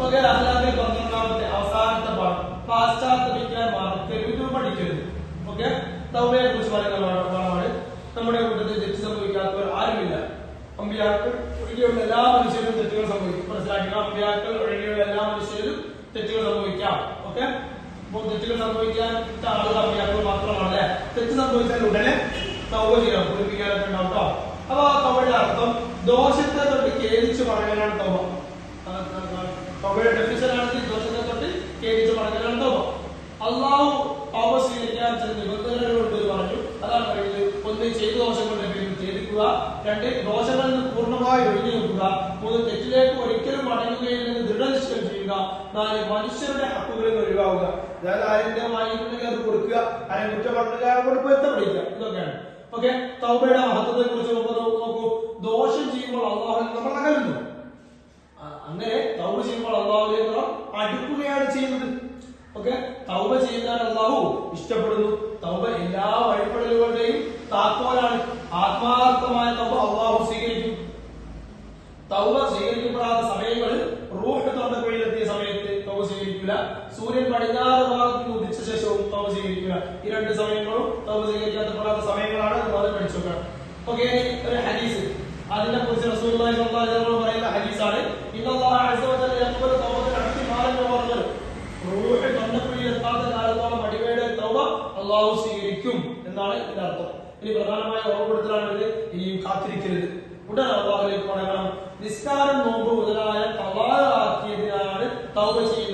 Okay അല്ലാതെ പന്ത്രണ്ടാമത്തെ അവസാനത്തെ പാഠം പാശ്ചാത്തപിക്കാൻ മറക്കരുത് പഠിക്കരുത്. ഓക്കെ തൗബയെ കുറിച്ച് പറയുന്ന പാഠ- പാഠമാണ്. നമ്മുടെ കൂട്ടത്തിൽ തെറ്റ് സംഭവിക്കാത്തവർ ആരുമില്ല. അമ്പിയാക്കൾ ഒഴികെയുള്ള എല്ലാ മനുഷ്യരും തെറ്റുകൾ സംഭവിക്കും. മനസ്സിലാക്കുക അമ്പിയാക്കൾ ഒഴികെയുള്ള എല്ലാ മനുഷ്യരും തെറ്റുകൾ സംഭവിക്കാം. ഓക്കെ അപ്പോൾ തെറ്റുകൾ സംഭവിക്കാൻ ആളുകൾ അമ്പിയാക്കൾ മാത്രമാണ് അല്ലെ തെറ്റ് സംഭവിച്ചാൽ ഉടനെ തൗബ ചെയ്യണം. കുളിപ്പിക്കാനൊക്കെ ഉണ്ടാവും കേട്ടോ അപ്പൊ ആ അർത്ഥം ദോഷത്തെ തൊട്ട് കേരിച്ച് പറയാനാണ് തൗബ. തൗബയുടെ ഡെഫിനിഷൻ ആണെങ്കിൽ ദോഷത്തെ തൊട്ട് കേരിച്ച് പറയലാണ് തൗബ അള്ളാഹു തൗബ സ്വീകരിക്കാൻ ചില നിബന്ധനകളുണ്ട് എന്ന് പറഞ്ഞു. അതാണ് പറയുന്നത് ഒന്ന് ചെയ്തു ദോഷങ്ങളുടെ പേരിൽ ഛേദിക്കുക. രണ്ട് ദോഷങ്ങളിൽ നിന്ന് പൂർണമായി ഒഴിഞ്ഞു നിൽക്കുക. മൂന്ന് തെറ്റിലേക്ക് ഒരിക്കലും മടങ്ങുകയില്ലെന്ന് ദൃഢനിശ്ചയം ചെയ്യുക. നാല് മനുഷ്യരുടെ ഹക്കുകളിൽ നിന്ന് ഒഴിവാവുക അതായത് ആരെന്റെ വാങ്ങിയിട്ടുണ്ടെങ്കിൽ അത് കൊടുക്കുക. ആരെ കുറ്റപ്പെടുത്തുക കൊണ്ട് ഇതൊക്കെയാണ്. ഓക്കെ? തൗബയുടെ മഹത്വത്തെ കുറിച്ച് നോക്കൂ. ദോഷം ചെയ്യുമ്പോൾ അള്ളാഹു അങ്ങനെ തൗബ ചെയ്യുമ്പോൾ അള്ളാഹുലേക്ക് നാം അടുക്കുകയാണ് ചെയ്യുന്നത്. ഓക്കെ? തൗബ ചെയ്യുന്നതാണ് അള്ളാഹു ഇഷ്ടപ്പെടുന്നു. തൗബ എല്ലാ വഴിപ്പെടലുകളുടെയും താക്കോലാണ്. ആത്മാർത്ഥമായ തൗബ അള്ളാഹു സ്വീകരിക്കും. തൗബ സ്വീകരിക്കപ്പെടാത്ത സമയങ്ങളിൽ റൂഹ് തൊണ്ടക്കുഴിയിലെത്തിയ സമയത്ത് തൗബ സ്വീകരിക്കില്ല. സൂര്യൻ പടിഞ്ഞാറ് ഭാഗത്ത് ഉദിച്ച ശേഷവും തൗബ സ്വീകരിക്കില്ല. ഈ രണ്ട് സമയങ്ങളും തൗബ സ്വീകരിക്കാത്തപ്പെടാത്ത സമയങ്ങളാണ് വളരെ പഠിച്ചു വെക്കണം ഓക്കെ? ഒരു ഹദീസ്. അതിനെ കുറിച്ച് അള്ളാഹു സ്വീകരിക്കും എന്നാണ് ഇതിന്റെ അർത്ഥം. ഇനി പ്രധാനമായ ഓർമ്മപ്പെടുത്തലാണ് ഇത് ഇനിയും കാത്തിരിക്കരുത്. ഉടൻ അള്ളാഹുലേക്ക് പറയണം നിസ്കാരം നോമ്പ് മുതലായ തവാറാക്കിയതിനാണ് തൗബ ചെയ്യുന്നത്